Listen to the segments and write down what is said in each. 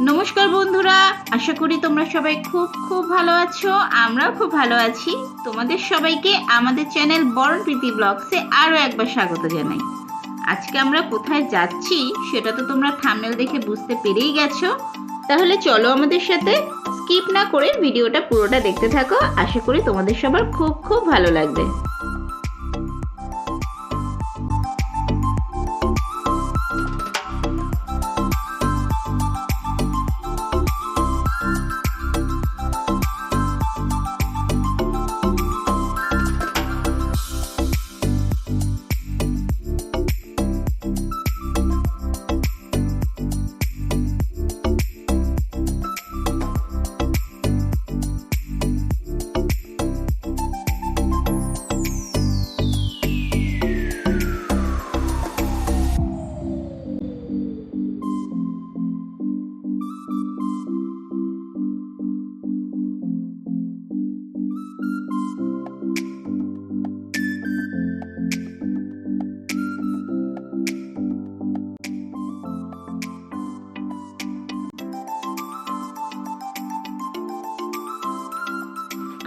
নমস্কার বন্ধুরা, আশা করি তোমরা সবাই খুব খুব ভালো আছো, আমরাও খুব ভালো আছি। তোমাদের সবাইকে আমাদের চ্যানেল বরণ প্রীতি ব্লগসে আরও একবার স্বাগত জানাই। আজকে আমরা কোথায় যাচ্ছি সেটা তো তোমরা থামনেল দেখে বুঝতে পেরেই গেছো। তাহলে চলো আমাদের সাথে স্কিপ না করে ভিডিওটা পুরোটা দেখতে থাকো। আশা করি তোমাদের সবার খুব খুব ভালো লাগবে।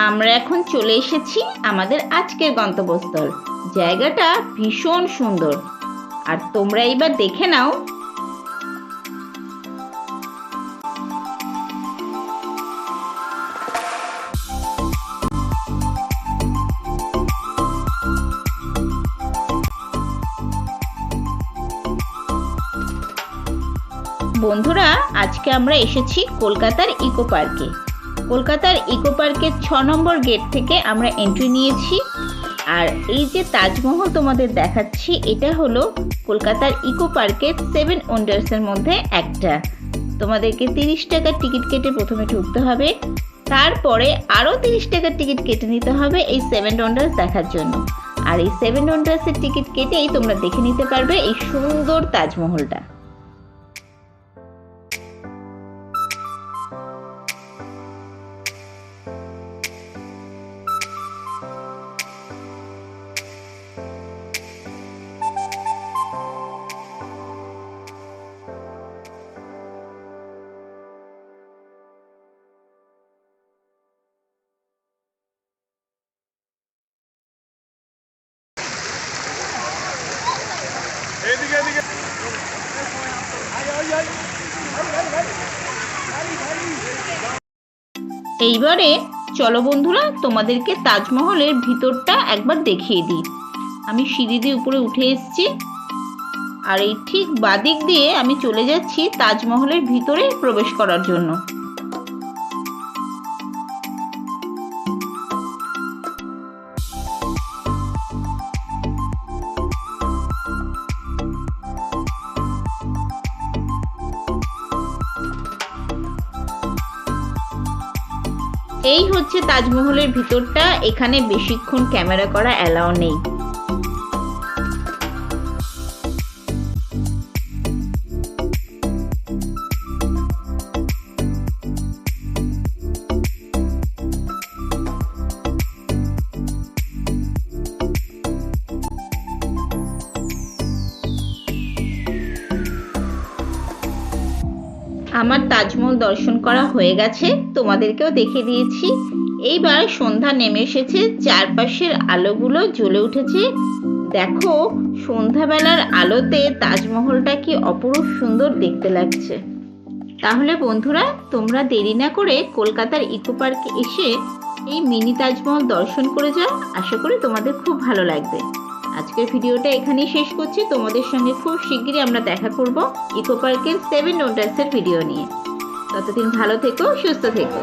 আমরা এখন চলে এসেছি আমাদের আজকের গন্তব্যস্থল। জায়গাটা ভীষণ সুন্দর। আর তোমরা এবার দেখে নাও। বন্ধুরা, আজকে আমরা এসেছি কলকাতার ইকো পার্কে। কলকাতার ইকো পার্কের ছ নম্বর গেট থেকে আমরা এন্ট্রি নিয়েছি। আর এই যে তাজমহল তোমাদের দেখাচ্ছি, এটা হলো কলকাতার ইকো পার্কের সেভেন ওয়ান্ডার্সের মধ্যে একটা। তোমাদেরকে তিরিশ টাকার টিকিট কেটে প্রথমে ঢুকতে হবে। তারপরে আরও তিরিশ টাকার টিকিট কেটে নিতে হবে এই সেভেন ওয়ান্ডার্স দেখার জন্য। আর এই সেভেন ওয়ান্ডার্সের টিকিট কেটেই তোমরা দেখে নিতে পারবে এই সুন্দর তাজমহলটা। এইবারে চলো বন্ধুরা, তোমাদেরকে তাজমহলের ভিতরটা একবার দেখিয়ে দিই। আমি সিঁড়ি দিয়ে উপরে উঠে এসেছি। আর এই ঠিক বাদিক দিয়ে আমি চলে যাচ্ছি তাজমহলের ভিতরে প্রবেশ করার জন্য। এই হচ্ছে তাজমহলের ভিতরটা। এখানে বেশিক্ষণ ক্যামেরা করা অ্যালাও নেই। আমার তাজমহল দর্শন করা হয়ে গেছে, তোমাদেরকেও দেখে দিয়েছি। এইবার সন্ধ্যা নেমে এসেছে, চারপাশের আলোগুলো জ্বলে উঠেছে। দেখো, সন্ধ্যাবেলার আলোতে তাজমহলটা কি অপরূপ সুন্দর দেখতে লাগছে। তাহলে বন্ধুরা, তোমরা দেরি না করে কলকাতার ইকো পার্কে এসে এই মিনি তাজমহল দর্শন করে যাও। আশা করি তোমাদের খুব ভালো লাগবে। আজকের ভিডিওটা এখানেই শেষ করছি। তোমাদের সঙ্গে খুব শিগগিরই আমরা দেখা করব ইকো পার্কের সেভেন ওয়ান্ডার্সের ভিডিও নিয়ে। ততদিন ভালো থেকো, সুস্থ থেকো।